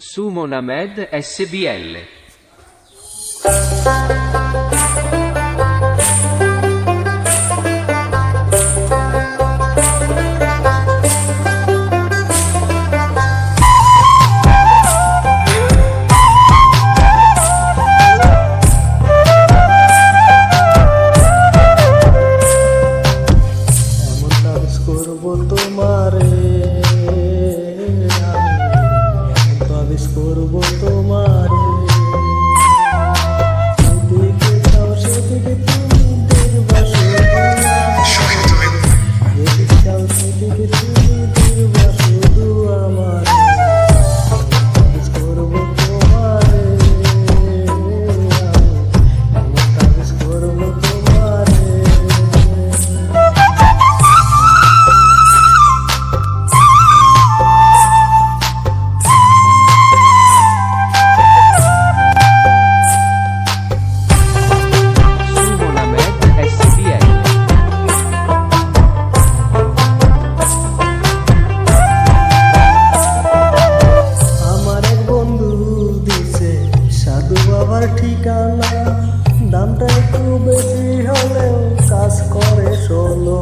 Sumonamed SBL. আমার ঠিকানা দামটা একটু বেশি হলেও কাজ করে ষোলো